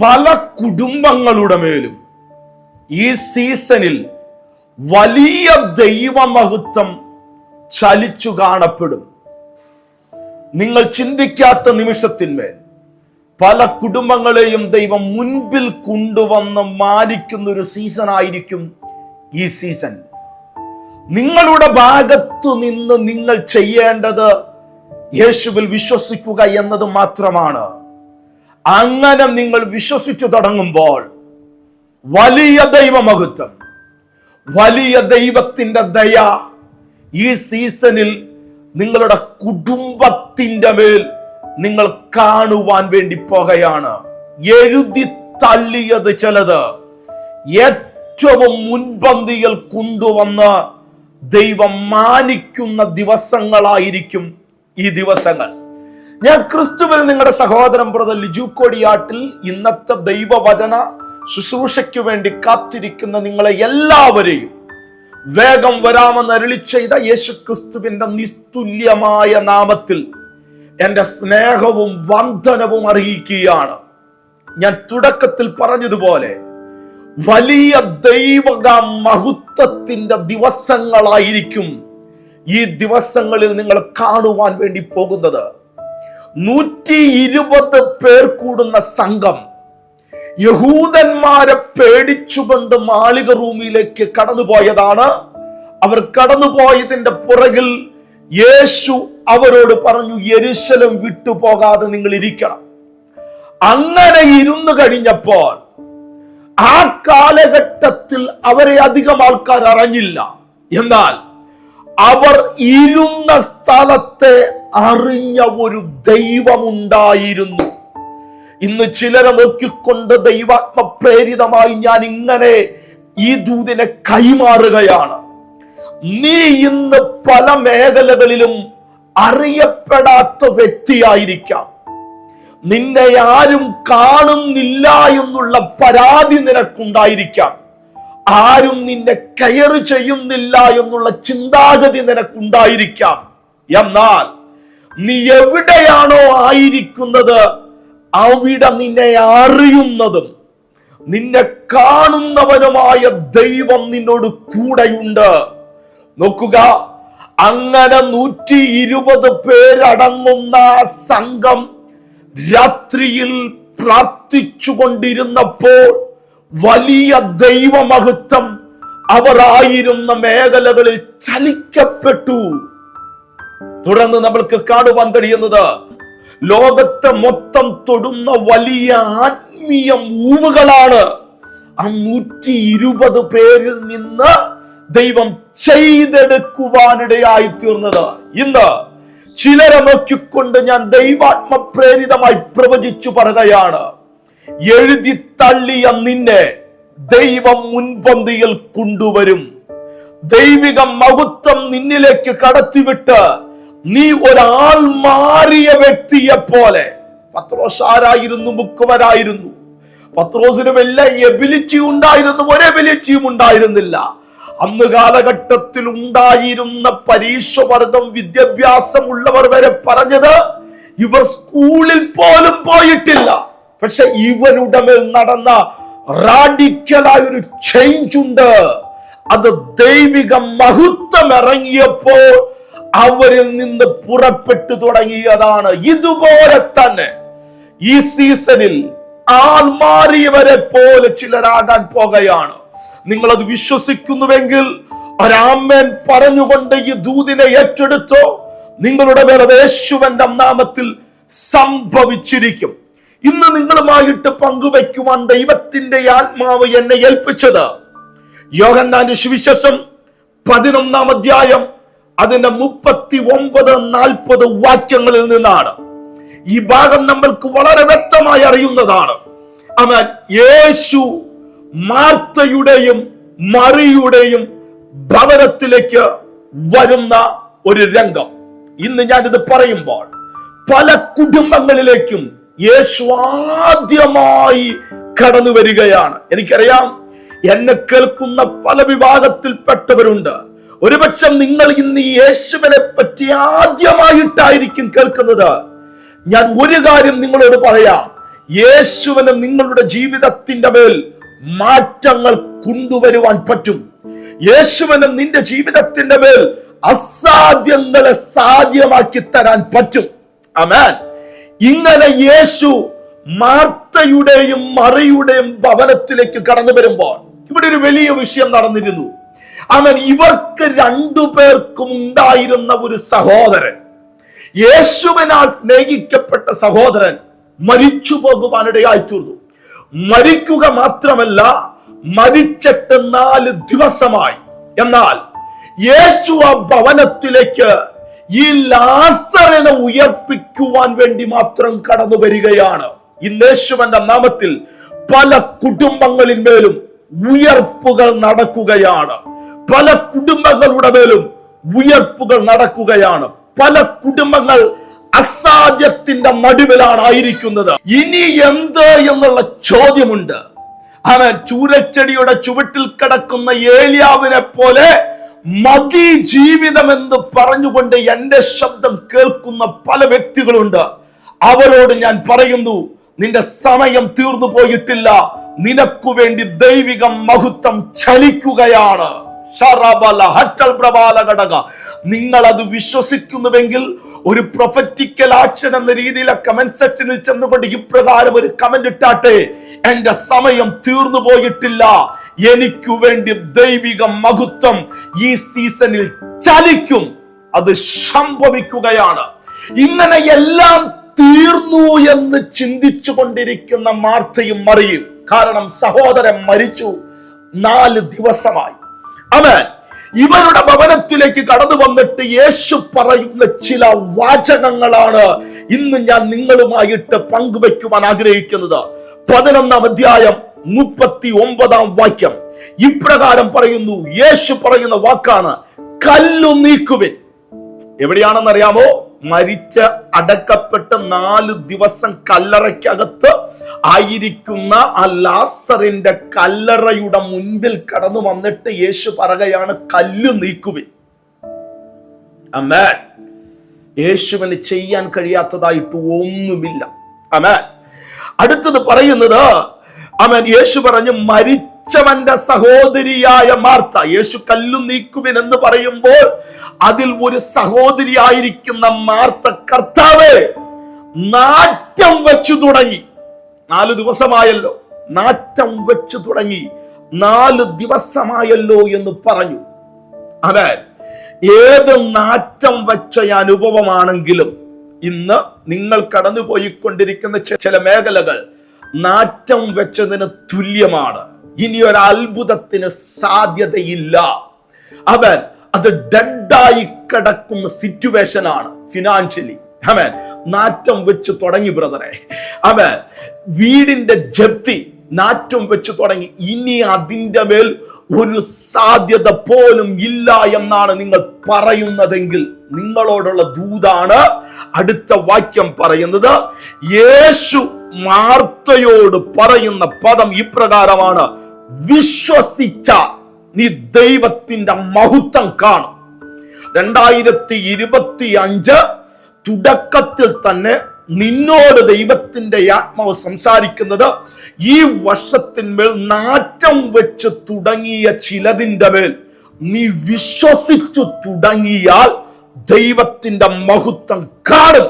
പല കുടുംബങ്ങളുടെ മേലും ഈ സീസണിൽ വലിയ ദൈവമഹത്വം ചലിച്ചു കാണപ്പെടും. നിങ്ങൾ ചിന്തിക്കാത്ത നിമിഷത്തിന്മേൽ പല കുടുംബങ്ങളെയും ദൈവം മുൻപിൽ കൊണ്ടുവന്ന് മാനിക്കുന്ന ഒരു സീസൺ ആയിരിക്കും ഈ സീസൺ. നിങ്ങളുടെ ഭാഗത്തു നിന്ന് നിങ്ങൾ ചെയ്യേണ്ടത് യേശുവിൽ വിശ്വസിക്കുക എന്നത് മാത്രമാണ്. അങ്ങനെ നിങ്ങൾ വിശ്വസിച്ചു തുടങ്ങുമ്പോൾ വലിയ ദൈവമഹത്വം വലിയ ദൈവത്തിന്റെ ദയ ഈ സീസണിൽ നിങ്ങളുടെ കുടുംബത്തിന്റെ മേൽ നിങ്ങൾ കാണുവാൻ വേണ്ടി പോകുകയാണ്. എഴുതി തള്ളിയത് ചിലത് ഏറ്റവും മുൻപന്തിയിൽ കൊണ്ടുവന്ന് ദൈവം മാനിക്കുന്ന ദിവസങ്ങളായിരിക്കും ഈ ദിവസങ്ങൾ. ഞാൻ ക്രിസ്തുവിൽ നിങ്ങളുടെ സഹോദരൻ ബ്രദർ ലിജു കൊടിയാട്ടിൽ ഇന്നത്തെ ദൈവവചന ശുശ്രൂഷയ്ക്ക് വേണ്ടി കാത്തിരിക്കുന്ന നിങ്ങളെ എല്ലാവരെയും വേഗം വരാമെന്ന് അരുളി ചെയ്ത യേശു ക്രിസ്തുവിന്റെ നിസ്തുല്യമായ നാമത്തിൽ എന്റെ സ്നേഹവും വന്ദനവും അറിയിക്കുകയാണ്. ഞാൻ തുടക്കത്തിൽ പറഞ്ഞതുപോലെ വലിയ ദൈവക മഹത്വത്തിന്റെ ദിവസങ്ങളായിരിക്കും ഈ ദിവസങ്ങളിൽ നിങ്ങൾ കാണുവാൻ വേണ്ടി പോകുന്നത്. നൂറ്റി ഇരുപത് പേർ കൂടുന്ന സംഘം യഹൂദന്മാരെ പേടിച്ചുകൊണ്ട് മാളിക റൂമിലേക്ക് കടന്നുപോയതാണ്. അവർ കടന്നുപോയതിന്റെ പുറകിൽ യേശു അവരോട് പറഞ്ഞു എരിശലം വിട്ടുപോകാതെ നിങ്ങൾ ഇരിക്കണം. അങ്ങനെ ഇരുന്നു കഴിഞ്ഞപ്പോൾ ആ കാലഘട്ടത്തിൽ അവരെ അധികം ആൾക്കാർ അറിഞ്ഞില്ല. എന്നാൽ അവർ ഇരുന്ന സ്ഥലത്തെ അറിഞ്ഞ ഒരു ദൈവമുണ്ടായിരുന്നു. ഇന്ന് ചിലരെ നോക്കിക്കൊണ്ട് ദൈവാത്മ പ്രേരിതമായി ഞാൻ ഇങ്ങനെ ഈ ദൂതിനെ കൈമാറുകയാണ്. നീ ഇന്ന് പല മേഖലകളിലും അറിയപ്പെടാത്ത വ്യക്തിയായിരിക്കാം. നിന്നെ ആരും കാണുന്നില്ല എന്നുള്ള പരാതി നിനക്കുണ്ടായിരിക്കാം. ആരും നിന്നെ കെയർ ചെയ്യുന്നില്ല എന്നുള്ള ചിന്താഗതി നിനക്കുണ്ടായിരിക്കാം. എന്നാൽ നീ എവിടെയാണോ ആയിരിക്കുന്നത് അവിടെ നിന്നെ അറിയുന്നതും നിന്നെ കാണുന്നവനുമായ ദൈവം നിന്നോട് കൂടെയുണ്ട്. നോക്കുക അങ്ങനെ നൂറ്റി ഇരുപത് പേരടങ്ങുന്ന സംഘം രാത്രിയിൽ പ്രാർത്ഥിച്ചു കൊണ്ടിരുന്നപ്പോൾ വലിയ ദൈവമഹത്വം അവർ ആയിരുന്ന മേഖലകളിൽ ചലിക്കപ്പെട്ടു. തുടർന്ന് നമ്മൾക്ക് കാണുവാൻ കഴിയുന്നത്. ലോകത്തെ മൊത്തം തൊടുന്ന വലിയ ആത്മീയ മൂവുകളാണ്. ആ നൂറ്റി ഇരുപത് പേരിൽ നിന്ന് ദൈവം ചെയ്തെടുക്കുവാനിടയായി തീർന്നത്. ഇന്ന് ചിലരെ നോക്കിക്കൊണ്ട് ഞാൻ ദൈവാത്മ പ്രേരിതമായി പ്രവചിച്ചു പറയുകയാണ്. എഴുതി തള്ളിയ നിന്നെ ദൈവം മുൻപന്തിയിൽ കൊണ്ടുവരും. ദൈവിക മഹത്വം നിന്നിലേക്ക് കടത്തിവിട്ട് നീ ഒരാൾ മാറിയ വ്യക്തിയെ പോലെ. പത്രോസ് ആരായിരുന്നു? മുക്കുവരായിരുന്നു. പത്രോസിനും എല്ലാ എബിലിറ്റി ഉണ്ടായിരുന്നു. ഒരു എബിലിറ്റിയും ഉണ്ടായിരുന്നില്ല. അന്ന് കാലഘട്ടത്തിൽ ഉണ്ടായിരുന്ന പരീക്ഷവർഗം വിദ്യാഭ്യാസമുള്ളവർ വരെ പറഞ്ഞത് ഇവർ സ്കൂളിൽ പോലും പോയിട്ടില്ല. പക്ഷെ ഇവരുടെ മേൽ നടന്ന റാഡിക്കലായ ഒരു ചേഞ്ച് ഉണ്ട്. അത് ദൈവിക മഹത്വം ഇറങ്ങിയപ്പോൾ അവരിൽ നിന്ന് പുറപ്പെട്ടു തുടങ്ങിയതാണ് ഇതുപോലെ തന്നെ. ഈ സീസണിൽ ആൾ മാറിയവരെ പോലെ ചിലരാകാൻ പോകുകയാണ്. നിങ്ങൾ അത് വിശ്വസിക്കുന്നുവെങ്കിൽ ഒരാമ്മൻ പറഞ്ഞുകൊണ്ട് ഈ ദൂതിനെ ഏറ്റെടുത്തോ നിങ്ങളുടെ മേലെ യേശുവന്റെ നാമത്തിൽ സംഭവിച്ചിരിക്കും. ഇന്ന് നിങ്ങളുമായിട്ട് പങ്കുവയ്ക്കുവാൻ ദൈവത്തിന്റെ ആത്മാവ് എന്നെ ഏൽപ്പിച്ചത്. യോഹന്നാന്റെ സുവിശേഷം പതിനൊന്നാം അധ്യായം അതിന്റെ മുപ്പത്തി ഒമ്പത് നാൽപ്പത് വാക്യങ്ങളിൽ നിന്നാണ്. ഈ ഭാഗം നമ്മൾക്ക് വളരെ വ്യക്തമായി അറിയുന്നതാണ്. അവൻ യേശു മാർത്തയുടെയും മറിയുടെയും ഭവനത്തിലേക്ക് വരുന്ന ഒരു രംഗം. ഇന്ന് ഞാനിത് പറയുമ്പോൾ പല കുടുംബങ്ങളിലേക്കും യേശു ആദ്യമായി കടന്നു വരികയാണ് എനിക്കറിയാം എന്നെ കേൾക്കുന്ന പല വിഭാഗത്തിൽപ്പെട്ടവരുണ്ട്. ഒരുപക്ഷെ നിങ്ങൾ ഇന്ന് യേശുവിനെ പറ്റി ആദ്യമായിട്ടായിരിക്കും കേൾക്കുന്നത്. ഞാൻ ഒരു കാര്യം നിങ്ങളോട് പറയാം. യേശുവിന് നിങ്ങളുടെ ജീവിതത്തിന്റെ മേൽ മാറ്റങ്ങൾ കൊണ്ടുവരുവാൻ പറ്റും. യേശുവിന് നിന്റെ ജീവിതത്തിന്റെ മേൽ അസാധ്യങ്ങളെ സാധ്യമാക്കി തരാൻ പറ്റും. അമേൻ ഇങ്ങനെ യേശു മാർത്തയുടെയും മറിയുടെയും ഭവനത്തിലേക്ക് കടന്നു വരുമ്പോൾ ഇവിടെ ഒരു വലിയ വിഷയം നടന്നിരുന്നു. അവൻ ഇവർക്ക് രണ്ടു പേർക്കും ഉണ്ടായിരുന്ന ഒരു സഹോദരൻ. യേശുവിനാൽ സ്നേഹിക്കപ്പെട്ട സഹോദരൻ മരിച്ചു പോകുവാനിടയായി തീർന്നു. മരിക്കുക മാത്രമല്ല മരിച്ചിട്ട് നാല് ദിവസമായി. എന്നാൽ യേശു ആ ഭവനത്തിലേക്ക് ഈ ലാസറിനെ ഉയർപ്പിക്കുവാൻ വേണ്ടി മാത്രം കടന്നു വരികയാണ്. ഇന്ന് നാമത്തിൽ പല കുടുംബങ്ങളിന്മേലും ഉയർപ്പുകൾ നടക്കുകയാണ്. പല കുടുംബങ്ങളുടെ മേലും ഉയർപ്പുകൾ നടക്കുകയാണ്. പല കുടുംബങ്ങൾ അസാധ്യത്തിന്റെ നടുവിലാണ് ആയിരിക്കുന്നത്. ഇനി എന്ത് എന്നുള്ള ചോദ്യമുണ്ട്. അവൻ ചൂരച്ചെടിയുടെ ചുവട്ടിൽ കിടക്കുന്ന ഏലിയാവിനെ പോലെ മതി ജീവിതം എന്ന് പറഞ്ഞുകൊണ്ട് എന്റെ ശബ്ദം കേൾക്കുന്ന പല വ്യക്തികളുണ്ട്. അവരോട് ഞാൻ പറയുന്നു നിന്റെ സമയം തീർന്നു പോയിട്ടില്ല. നിനക്കു വേണ്ടി ദൈവിക മഹത്വം ചലിക്കുകയാണ്. നിങ്ങൾ അത് വിശ്വസിക്കുന്നുവെങ്കിൽ ഒരു പ്രൊഫറ്റിക്കൽ ആക്ഷൻ എന്ന രീതിയിൽ കമന്റ് സെക്ഷനിൽ ചെന്നുകൊണ്ട് ഇപ്രകാരം ഒരു കമന്റ് ഇട്ടാട്ടെ. എന്റെ സമയം തീർന്നു പോയിട്ടില്ല. എനിക്കു വേണ്ടി ദൈവിക മഹത്വം ഈ സീസണിൽ ചലിക്കും. അത് സംഭവിക്കുകയാണ്. ഇങ്ങനെ എല്ലാം തീർന്നു എന്ന് ചിന്തിച്ചു കൊണ്ടിരിക്കുന്ന മാർത്തയും മറിയും. കാരണം സഹോദരൻ മരിച്ചു നാല് ദിവസമായി. അവൻ ഇവരുടെ ഭവനത്തിലേക്ക് കടന്നു വന്നിട്ട് യേശു പറയുന്ന ചില വാചകങ്ങളാണ് ഇന്ന് ഞാൻ നിങ്ങളുമായിട്ട് പങ്കുവെക്കുവാൻ ആഗ്രഹിക്കുന്നത്. പതിനൊന്നാം അധ്യായം മുപ്പത്തി ഒമ്പതാം വാക്യം. ഇപ്രകാരം പറയുന്നു യേശു പറയുന്ന വാക്കാണ് കല്ലു നീക്കുവിൻ. എവിടെയാണെന്ന് അറിയാമോ മരിച്ച് അടക്കപ്പെട്ട നാല് ദിവസം കല്ലറയ്ക്കകത്ത് ആയിരിക്കുന്ന ആ ലാസറിന്റെ കല്ലറയുടെ മുൻപിൽ കടന്നു വന്നിട്ട് യേശു പറയുകയാണ് കല്ല് നീക്കുവിൻ. അമ്മേൻ യേശുവിന് ചെയ്യാൻ കഴിയാത്തതായിട്ട് ഒന്നുമില്ല. അമേൻ അടുത്തത് പറയുന്നത് അവൻ യേശു പറഞ്ഞു മരിച്ചവന്റെ സഹോദരിയായ മാർത്ത യേശു കല്ലു നീക്കുവിൻ എന്ന് പറയുമ്പോൾ അതിൽ ഒരു സഹോദരിയായിരിക്കുന്ന മാർത്ത കർത്താവേ നാറ്റം വെച്ചു തുടങ്ങി. നാല് ദിവസമായല്ലോ നാറ്റം വെച്ചു തുടങ്ങി. നാല് ദിവസമായല്ലോ എന്ന് പറഞ്ഞു. അവൻ ഏത് നാറ്റം വെച്ച അനുഭവമാണെങ്കിലും ഇന്ന് നിങ്ങൾ കടന്നുപോയിക്കൊണ്ടിരിക്കുന്ന ചില മേഖലകൾ നാറ്റം വെച്ചതിന് തുല്യമാണ്. ഇനി ഒരു അത്ഭുതത്തിന് സാധ്യതയില്ല. അവൻ അത് ഡെഡായി കിടക്കുന്ന സിറ്റുവേഷൻ ആണ് ഫിനാൻഷ്യലി അവൻ നാറ്റം വെച്ച് തുടങ്ങി ബ്രദറെ അവൻ വീടിന്റെ ജപ്തി നാറ്റം വെച്ച് തുടങ്ങി. ഇനി അതിന്റെ മേൽ ഒരു സാധ്യത പോലും ഇല്ല എന്നാണ് നിങ്ങൾ പറയുന്നതെങ്കിൽ നിങ്ങളോടുള്ള ദൂതാണ് അടുത്ത വാക്യം പറയുന്നത്. യേശു മാർത്തയോട് പറയുന്ന പദം ഇപ്രകാരമാണ്. വിശ്വസിച്ച നീ ദൈവത്തിന്റെ മഹത്വം കാണും. രണ്ടായിരത്തി ഇരുപത്തി അഞ്ച് തുടക്കത്തിൽ തന്നെ നിന്നോട് ദൈവത്തിന്റെ ആത്മാവ് സംസാരിക്കുന്നത് ഈ വർഷത്തിന്മേൽ നാറ്റം വെച്ച് തുടങ്ങിയ ചിലതിന്റെ മേൽ നീ വിശ്വസിച്ചു തുടങ്ങിയാൽ ദൈവത്തിന്റെ മഹത്വം കാണും.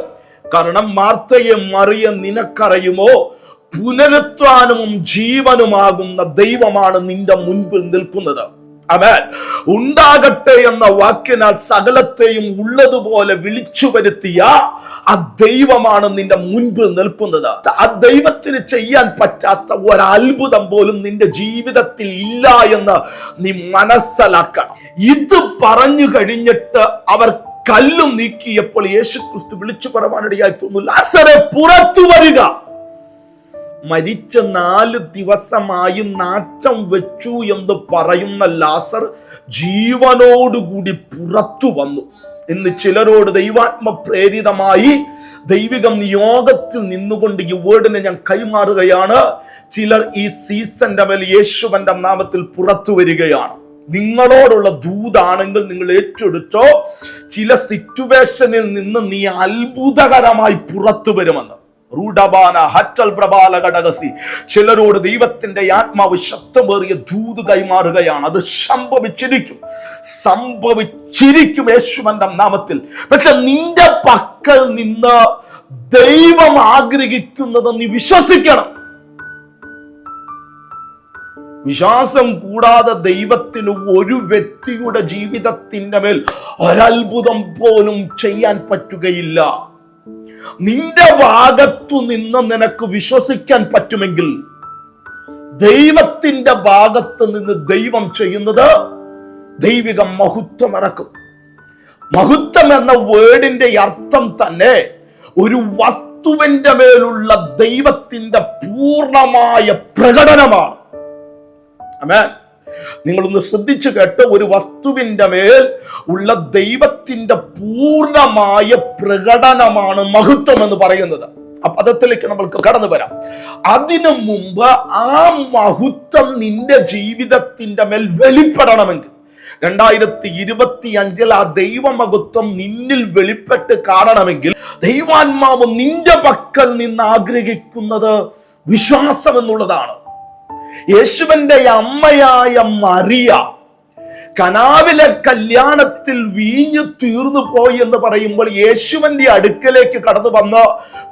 കാരണം മാർത്തയെ മറിയ നിനക്കറിയുമോ? പുനരുത്വാനവും ജീവനുമാകുന്ന ദൈവമാണ് നിന്റെ മുൻപിൽ നിൽക്കുന്നത്. അവൻ ഉണ്ടാകട്ടെ എന്ന വാക്കിനാൽ സകലത്തെയും ഉള്ളതുപോലെ വിളിച്ചു വരുത്തിയ ആ ദൈവമാണ് നിന്റെ മുൻപിൽ നിൽക്കുന്നത്. ആ ദൈവത്തിന് ചെയ്യാൻ പറ്റാത്ത ഒരത്ഭുതം പോലും നിന്റെ ജീവിതത്തിൽ ഇല്ല എന്ന് നീ മനസ്സിലാക്കണം. ഇത് പറഞ്ഞു കഴിഞ്ഞിട്ട് അവർ കല്ലും നീക്കിയപ്പോൾ യേശു ക്രിസ്തു വിളിച്ചു പറവാനിടയായി തോന്നുന്നു ലാസറെ പുറത്തു വരിക. മരിച്ച നാല് ദിവസമായി നാറ്റം വെച്ചു എന്ന് പറയുന്ന ലാസർ ജീവനോടുകൂടി പുറത്തു വന്നു. ഇന്ന് ചിലരോട് ദൈവാത്മ പ്രേരിതമായി ദൈവികം നിയോഗത്തിൽ നിന്നുകൊണ്ട് ഈ വേർഡിനെ ഞാൻ കൈമാറുകയാണ്. ചിലർ ഈ സീസന്റെ മേൽ യേശുവന്റെ നാമത്തിൽ പുറത്തു വരികയാണ്. നിങ്ങളോടുള്ള ദൂതാണെങ്കിൽ നിങ്ങൾ ഏറ്റെടുത്തോ. ചില സിറ്റുവേഷനിൽ നിന്ന് നീ അത്ഭുതകരമായി പുറത്തു വരുമെന്ന്. ചിലരോട് ദൈവത്തിന്റെ ആത്മാവ് ശക്തമേറിയ ദൂത് കൈമാറുകയാണ്. അത് സംഭവിച്ചിരിക്കും. സംഭവിച്ചിരിക്കും യേശുവന്റെ നാമത്തിൽ. പക്ഷെ നിന്റെ പക്കൽ നിന്ന് ദൈവം ആഗ്രഹിക്കുന്നത് നീ വിശ്വസിക്കണം. വിശ്വാസം കൂടാതെ ദൈവത്തിന് ഒരു വ്യക്തിയുടെ ജീവിതത്തിന്റെ മേൽ ഒരത്ഭുതം പോലും ചെയ്യാൻ പറ്റുകയില്ല. നിന്റെ ഭാഗത്തു നിന്ന് നിനക്ക് വിശ്വസിക്കാൻ പറ്റുമെങ്കിൽ ദൈവത്തിന്റെ ഭാഗത്ത് നിന്ന് ദൈവം ചെയ്യുന്നത് ദൈവിക മഹത്വം ഇറക്കും മഹത്വം എന്ന വേർഡിന്റെ അർത്ഥം തന്നെ ഒരു വസ്തുവിന്റെ മേലുള്ള ദൈവത്തിന്റെ പൂർണമായ പ്രകടനമാണ്. അമേൻ നിങ്ങളൊന്ന് ശ്രദ്ധിച്ചു കേട്ട്. ഒരു വസ്തുവിന്റെ മേൽ ഉള്ള ദൈവത്തിന്റെ പൂർണമായ പ്രകടനമാണ് മഹത്വം എന്ന് പറയുന്നത്. ആ പദത്തിലേക്ക് നമ്മൾക്ക് കടന്നു വരാം. അതിനു മുമ്പ് ആ മഹത്വം നിന്റെ ജീവിതത്തിന്റെ മേൽ വെളിപ്പെടണമെങ്കിൽ. രണ്ടായിരത്തി ഇരുപത്തി അഞ്ചിൽ ആ ദൈവമഹത്വം നിന്നിൽ വെളിപ്പെട്ട് കാണണമെങ്കിൽ ദൈവാത്മാവ് നിന്റെ പക്കൽ നിന്ന് ആഗ്രഹിക്കുന്നത് വിശ്വാസം എന്നുള്ളതാണ് യേശുവിന്റെ അമ്മയായ മറിയ കനാവിലെ കല്യാണത്തിൽ വീഞ്ഞു തീർന്നു പോയി എന്ന് പറയുമ്പോൾ യേശുവിന്റെ അടുക്കലേക്ക് കടന്നു വന്ന്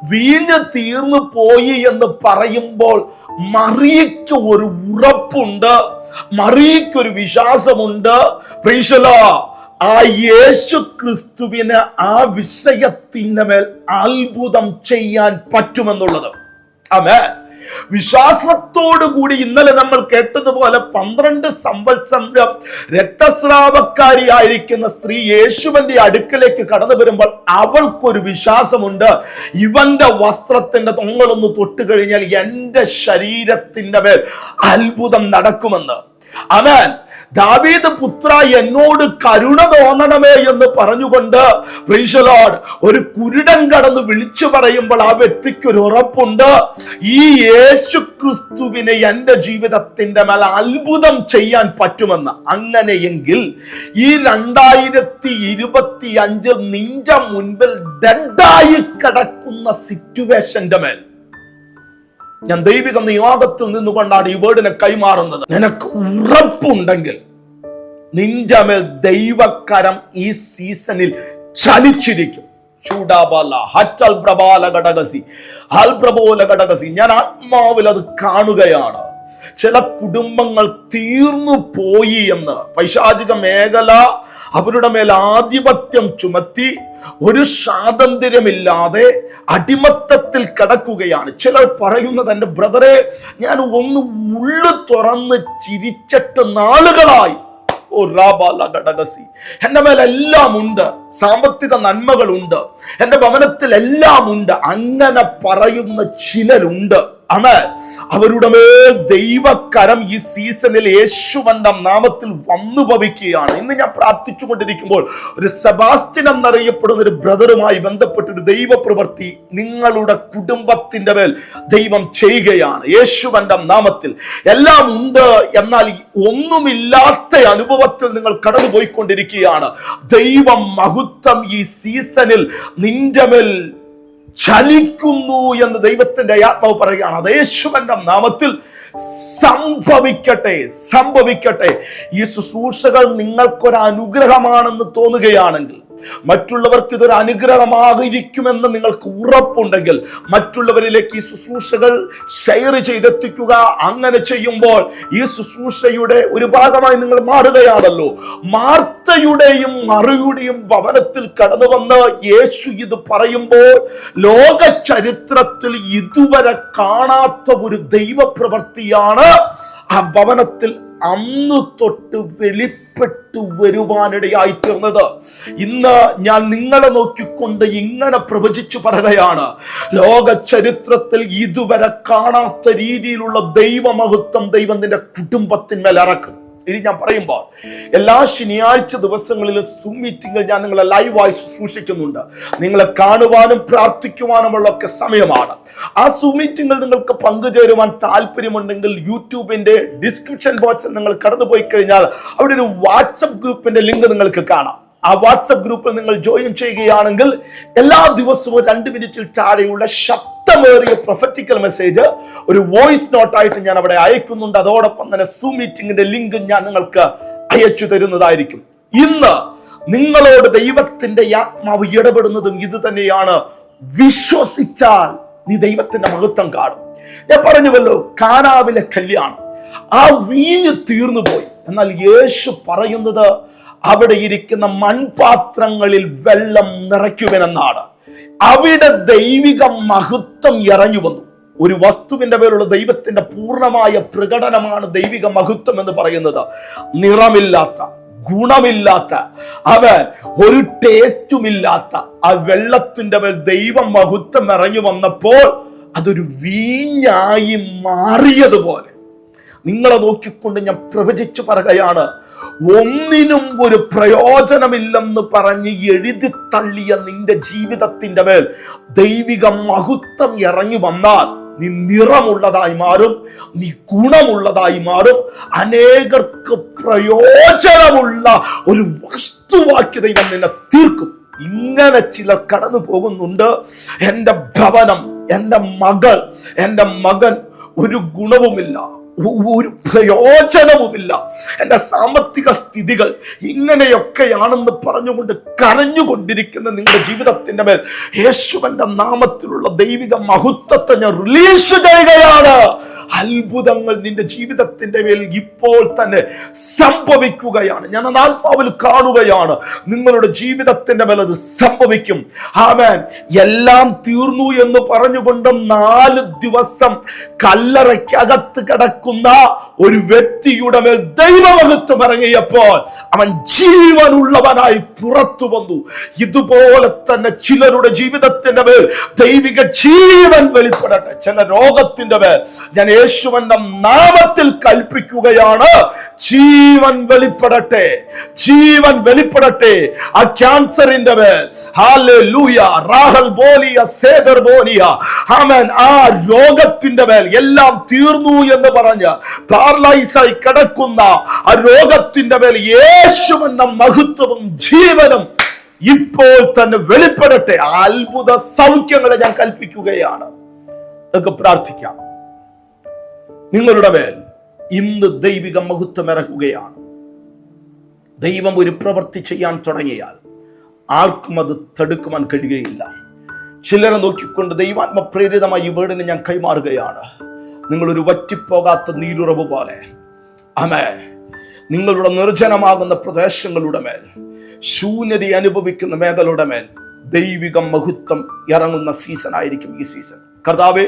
വീഞ്ഞു തീർന്നു പോയി എന്ന് പറയുമ്പോൾ മറിയയ്ക്ക് ഒരു ഉറപ്പുണ്ട് മറിയയ്ക്ക് ഒരു വിശ്വാസമുണ്ട് പ്രീശലോ ആ യേശു ക്രിസ്തുവിന് ആ വിഷയത്തിന്റെ മേൽ അത്ഭുതം ചെയ്യാൻ പറ്റുമെന്നുള്ളത്. ആമേ വിശ്വാസത്തോടു കൂടി ഇന്നലെ നമ്മൾ കേട്ടതുപോലെ പന്ത്രണ്ട് സംവത്സരം രക്തസ്രാവക്കാരിയായിരിക്കുന്ന സ്ത്രീ യേശുവിന്റെ അടുക്കലേക്ക് കടന്നു വരുമ്പോൾ അവൾക്കൊരു വിശ്വാസമുണ്ട്. ഇവന്റെ വസ്ത്രത്തിന്റെ തൊങ്ങളൊന്ന് തൊട്ട് കഴിഞ്ഞാൽ എന്റെ ശരീരത്തിന്റെ മേൽ അത്ഭുതം നടക്കുമെന്ന്. അവൻ ദാവീദ് പുത്ര എന്നോട് കരുണ തോന്നണമേ എന്ന് പറഞ്ഞുകൊണ്ട് പ്രീശലോഡ് ഒരു കുരുടൻ കടന്ന് വിളിച്ചു പറയുമ്പോൾ ആ വ്യക്തിക്ക് ഒരു ഉറപ്പുണ്ട്. ഈ യേശു ക്രിസ്തുവിനെ എന്റെ ജീവിതത്തിന്റെ മേൽ അത്ഭുതം ചെയ്യാൻ പറ്റുമെന്ന്. അങ്ങനെയെങ്കിൽ ഈ രണ്ടായിരത്തി ഇരുപത്തി അഞ്ചിൽ നിന്റെ മുൻപിൽ ഡെഡായി കിടക്കുന്ന സിറ്റുവേഷന്റെ മേൽ ഞാൻ ദൈവിക നിയോഗത്തിൽ നിന്നുകൊണ്ടാണ് ഈ വേർഡിനെ കൈമാറുന്നത്. നിനക്ക് ഉറപ്പുണ്ടെങ്കിൽ നിന്റെ മേൽ ദൈവകരം ഈ സീസണിൽ ചലിച്ചിരിക്കും. ഞാൻ ആത്മാവിൽ അത് കാണുകയാണ്. ചില കുടുംബങ്ങൾ തീർന്നു പോയി എന്ന്. പൈശാചിക മേഖല അവരുടെ മേൽ ആധിപത്യം ചുമത്തി ഒരു സ്വാതന്ത്ര്യമില്ലാതെ അടിമത്തത്തിൽ കിടക്കുകയാണ്. ചിലർ പറയുന്നത് എന്റെ ബ്രദറെ ഞാൻ ഒന്ന് ഉള്ളു തുറന്ന് ചിരിച്ചിട്ട് നാളുകളായി. എന്റെ മേലെല്ലാം ഉണ്ട് സാമ്പത്തിക നന്മകളുണ്ട്. എന്റെ ഭവനത്തിൽ എല്ലാം ഉണ്ട് അങ്ങനെ പറയുന്ന ചിലരുണ്ട്. ആണ് അവരുടെ മേൽ ദൈവകരം ഈ സീസണിൽ യേശുവന്റെ നാമത്തിൽ വന്നു ഭവിക്കുകയാണ്. ഇന്ന് ഞാൻ പ്രാർത്ഥിച്ചുകൊണ്ടിരിക്കുമ്പോൾ ഒരു സെബാസ്റ്റ്യൻ എന്നറിയപ്പെടുന്ന ഒരു ബ്രദറുമായി ബന്ധപ്പെട്ട ഒരു ദൈവപ്രവൃത്തി നിങ്ങളുടെ കുടുംബത്തിന്റെ മേൽ ദൈവം ചെയ്യുകയാണ്. യേശുവന്റെ നാമത്തിൽ. എല്ലാം ഉണ്ട് എന്നാൽ ഒന്നുമില്ലാത്ത അനുഭവത്തിൽ നിങ്ങൾ കടന്നുപോയിക്കൊണ്ടിരിക്കുകയാണ്. ദൈവം മഹത്വം ഈ സീസണിൽ നിന്റെ മേൽ ചലിക്കുന്നു എന്ന് ദൈവത്തിന്റെ ആത്മാവ് പറയുകയാണ്. അത് യേശുവന്റെ നാമത്തിൽ സംഭവിക്കട്ടെ സംഭവിക്കട്ടെ. ഈ ശുശ്രൂഷകൾ നിങ്ങൾക്കൊരു അനുഗ്രഹമാണെന്ന് തോന്നുകയാണെങ്കിൽ മറ്റുള്ളവർക്ക് ഇതൊരു അനുഗ്രഹമായിരിക്കുമെന്ന് നിങ്ങൾക്ക് ഉറപ്പുണ്ടെങ്കിൽ മറ്റുള്ളവരിലേക്ക് ഈ ശുശ്രൂഷകൾ ഷെയർ ചെയ്തെത്തിക്കുക. അങ്ങനെ ചെയ്യുമ്പോൾ ഈ ശുശ്രൂഷയുടെ ഒരു ഭാഗമായി നിങ്ങൾ മാറുകയാണല്ലോ. മാർത്തയുടെയും മറിയുടെയും ഭവനത്തിൽ കടന്നു വന്ന് യേശു ഇത് പറയുമ്പോൾ ലോക ചരിത്രത്തിൽ ഇതുവരെ കാണാത്ത ഒരു ദൈവപ്രവൃത്തിയാണ് ആ ഭവനത്തിൽ അന്ന് തൊട്ട് വെളിപ്പെട്ടു വരുവാനിടയായി തീർന്നത്. ഇന്ന് ഞാൻ നിങ്ങളെ നോക്കിക്കൊണ്ട് ഇങ്ങനെ പ്രവചിച്ചു പറയുകയാണ്. ലോക ചരിത്രത്തിൽ ഇതുവരെ കാണാത്ത രീതിയിലുള്ള ദൈവമഹത്വം ദൈവത്തിന്റെ കുടുംബത്തിന്മേൽ ഇറക്കും. ഇത് ഞാൻ പറയുമ്പോൾ എല്ലാ ശനിയാഴ്ച ദിവസങ്ങളിലും സൂം മീറ്റിംഗിൽ ഞാൻ നിങ്ങളെ ലൈവായി ശുശ്രൂഷിക്കുന്നുണ്ട്. നിങ്ങളെ കാണുവാനും പ്രാർത്ഥിക്കുവാനുമുള്ള ഒക്കെ സമയമാണ്. ആ സൂം മീറ്റിംഗിൽ നിങ്ങൾക്ക് പങ്കുചേരുവാൻ താല്പര്യമുണ്ടെങ്കിൽ യൂട്യൂബിന്റെ ഡിസ്ക്രിപ്ഷൻ ബോക്സിൽ നിങ്ങൾ കടന്നുപോയി കഴിഞ്ഞാൽ അവിടെ ഒരു വാട്സപ്പ് ഗ്രൂപ്പിന്റെ ലിങ്ക് നിങ്ങൾക്ക് കാണാം. ആ വാട്സപ്പ് ഗ്രൂപ്പിൽ നിങ്ങൾ ജോയിൻ ചെയ്യുകയാണെങ്കിൽ എല്ലാ ദിവസവും രണ്ട് മിനിറ്റിൽ താഴെയുള്ള ശക്തമേറിയ പ്രൊഫറ്റിക്കൽ മെസ്സേജ് ഒരു വോയിസ് നോട്ടായിട്ട് ഞാൻ അവിടെ അയക്കുന്നുണ്ട്. അതോടൊപ്പം തന്നെ സൂ മീറ്റിംഗിന്റെ ലിങ്ക് ഞാൻ നിങ്ങൾക്ക് അയച്ചു തരുന്നതായിരിക്കും. ഇന്ന് നിങ്ങളോട് ദൈവത്തിന്റെ ആത്മാവ് ഇടപെടുന്നതും ഇത് തന്നെയാണ്. വിശ്വസിച്ചാൽ നീ ദൈവത്തിന്റെ മഹത്വം കാണും. ഞാൻ പറഞ്ഞുവല്ലോ കാനാവിലെ കല്യാണം. ആ വീഞ്ഞ് തീർന്നു പോയി എന്നാൽ യേശു പറയുന്നത് അവിടെ ഇരിക്കുന്ന മൺപാത്രങ്ങളിൽ വെള്ളം നിറയ്ക്കുമെന്നാണ് അവിടെ ദൈവിക മഹത്വം ഇറങ്ങി വന്നു. ഒരു വസ്തുവിന്റെ മേലുള്ള ദൈവത്തിന്റെ പൂർണമായ പ്രകടനമാണ് ദൈവിക മഹത്വം എന്ന് പറയുന്നത്. നിറമില്ലാത്ത ഗുണമില്ലാത്ത അവൻ ഒരു ടേസ്റ്റുമില്ലാത്ത ആ വെള്ളത്തിന്റെ മേൽ ദൈവ മഹത്വം ഇറങ്ങി വന്നപ്പോൾ അതൊരു വീഞ്ഞായി മാറിയതുപോലെ. നിങ്ങളെ നോക്കിക്കൊണ്ട് ഞാൻ പ്രവചിച്ചു പറയുകയാണ്. ഒന്നിനും ഒരു പ്രയോജനമില്ലെന്ന് പറഞ്ഞ് എഴുതി തള്ളിയ നിന്റെ ജീവിതത്തിന്റെ മേൽ ദൈവിക മഹത്വം ഇറങ്ങി വന്നാൽ നീ നിറമുള്ളതായി മാറും നീ ഗുണമുള്ളതായി മാറും. അനേകർക്ക് പ്രയോജനമുള്ള ഒരു വസ്തുവാക്കി ദൈവം നിന്നെ തീർക്കും. ഇങ്ങനെ ചിലർ കടന്നു പോകുന്നുണ്ട്. എന്റെ ഭവനം എന്റെ മകൾ എന്റെ മകൻ ഒരു ഗുണവുമില്ല. ഒരു പ്രയോജനവുമില്ല. എന്റെ സാമ്പത്തിക സ്ഥിതികൾ ഇങ്ങനെയൊക്കെയാണെന്ന് പറഞ്ഞുകൊണ്ട് കരഞ്ഞുകൊണ്ടിരിക്കുന്ന നിങ്ങളുടെ ജീവിതത്തിന്റെ മേൽ യേശുവന്റെ നാമത്തിലുള്ള ദൈവിക മഹത്വത്തെ ഞാൻ റിലീസ് ചെയ്യുകയാണ്. അത്ഭുതങ്ങൾ നിന്റെ ജീവിതത്തിന്റെ മേൽ ഇപ്പോൾ തന്നെ സംഭവിക്കുകയാണ്. ഞാൻ ആത്മാവിൽ കാണുകയാണ്. നിങ്ങളുടെ ജീവിതത്തിന്റെ മേൽ അത് സംഭവിക്കും. ആമേൻ. എല്ലാം തീർന്നു എന്ന് പറഞ്ഞുകൊണ്ട് നാല് ദിവസം കല്ലറയ്ക്കകത്ത് കിടക്കുന്ന ഒരു വ്യക്തിയുടെ മേൽ ദൈവമഹത്വം ഇറങ്ങിയപ്പോൾ അവൻ ജീവനുള്ളവനായി പുറത്തു വന്നു. ഇതുപോലെ തന്നെ ചിലരുടെ ജീവിതത്തിന്റെ മേൽ ദൈവിക ജീവൻ വെളിപ്പെടട്ടെ. ചില രോഗത്തിന്റെ മേൽ ഞാൻ യേശുവന്റെ നാമത്തിൽ കൽപ്പിക്കുകയാണ്. ജീവൻ വെളിപ്പെടട്ടെ. ജീവൻ വെളിപ്പെടട്ടെ. ആ ക്യാൻസറിന്റെ മേൽ. ഹല്ലേലൂയ. റാഹൽ ബോലിയ സേദർ ബോലിയ. ആ രോഗത്തിന്റെ മേൽ എല്ലാം തീർന്നു എന്ന് പറഞ്ഞ് പാർലൈസായി കിടക്കുന്ന ആ രോഗത്തിന്റെ മേൽ യേശുവെന്ന മഹത്വവും ജീവനും ഇപ്പോൾ തന്നെ വെളിപ്പെടട്ടെ. അത്ഭുത സൗഖ്യങ്ങളെ ഞാൻ കൽപ്പിക്കുകയാണ്. നമുക്ക് പ്രാർത്ഥിക്കാം. നിങ്ങളുടെ മേൽ ഇന്ന് ദൈവിക മഹത്വം ഇറങ്ങുകയാണ്. ദൈവം ഒരു പ്രവൃത്തി ചെയ്യാൻ തുടങ്ങിയാൽ ആർക്കും അത് തടുക്കുവാൻ കഴിയുകയില്ല. ചിലരെ നോക്കിക്കൊണ്ട് ദൈവാത്മ പ്രേരിതമായി ഈ വീടിന് ഞാൻ കൈമാറുകയാണ്. നിങ്ങളൊരു വറ്റിപ്പോകാത്ത നീരുറവ് പോലെ. അമേ നിങ്ങളുടെ നിർജനമാകുന്ന പ്രദേശങ്ങളുടെ മേൽ ശൂന്യത അനുഭവിക്കുന്ന മേഖലയുടെ മേൽ ദൈവിക മഹത്വം ഇറങ്ങുന്ന സീസൺ ആയിരിക്കും ഈ സീസൺ കർത്താവ്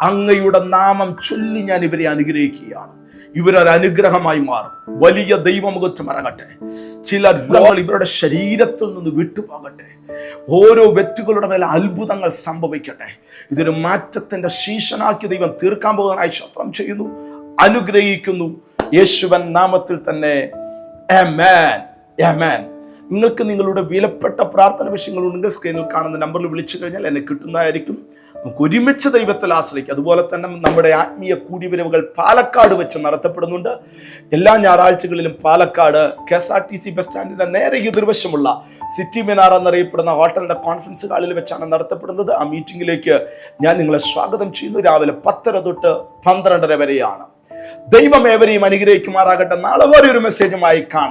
അങ്ങയുടെ നാമം ചൊല്ലി ഞാൻ ഇവരെ അനുഗ്രഹിക്കുകയാണ്. ഇവരൊരു അനുഗ്രഹമായി മാറും. വലിയ ദൈവമുഖത്ത് മറങ്ങട്ടെ. ചില രോഗങ്ങൾ ഇവരുടെ ശരീരത്തിൽ നിന്ന് വിട്ടുപോകട്ടെ. ഓരോ വ്യക്തികളുടെ മേലെ അത്ഭുതങ്ങൾ സംഭവിക്കട്ടെ. ഇതൊരു മാറ്റത്തിന്റെ ശീശനാക്കി ദൈവം തീർക്കാൻ പോകാനായി ശത്രം ചെയ്യുന്നു. അനുഗ്രഹിക്കുന്നു. യേശുവൻ നാമത്തിൽ തന്നെ. നിങ്ങൾക്ക് നിങ്ങളുടെ വിലപ്പെട്ട പ്രാർത്ഥന വിഷയങ്ങൾ ഉണ്ടെങ്കിൽ സ്ക്രീനിൽ കാണുന്ന നമ്പറിൽ വിളിച്ചു കഴിഞ്ഞാൽ എന്നെ കിട്ടുന്നതായിരിക്കും. നമുക്ക് ഒരുമിച്ച് ദൈവത്തിൽ ആശ്രയിക്കാം. അതുപോലെ തന്നെ നമ്മുടെ ആത്മീയ കൂടിവരവുകൾ പാലക്കാട് വെച്ച് നടത്തപ്പെടുന്നുണ്ട്. എല്ലാ ഞായറാഴ്ചകളിലും Palakkad K S R T C bus സ്റ്റാൻഡിന്റെ നേരെ എതിർവശമുള്ള സിറ്റി മിനാർ എന്നറിയപ്പെടുന്ന ഹോട്ടലിന്റെ കോൺഫറൻസ് ഹാളിൽ വെച്ചാണ് നടത്തപ്പെടുന്നത്. ആ മീറ്റിംഗിലേക്ക് ഞാൻ നിങ്ങളെ സ്വാഗതം ചെയ്യുന്നു. രാവിലെ പത്തര തൊട്ട് പന്ത്രണ്ടര വരെയാണ്. ദൈവം ഏവരെയും അനുഗ്രഹിക്കുമാറാകട്ടെ. നാളെ വരെ ഒരു മെസ്സേജുമായി കാണാം.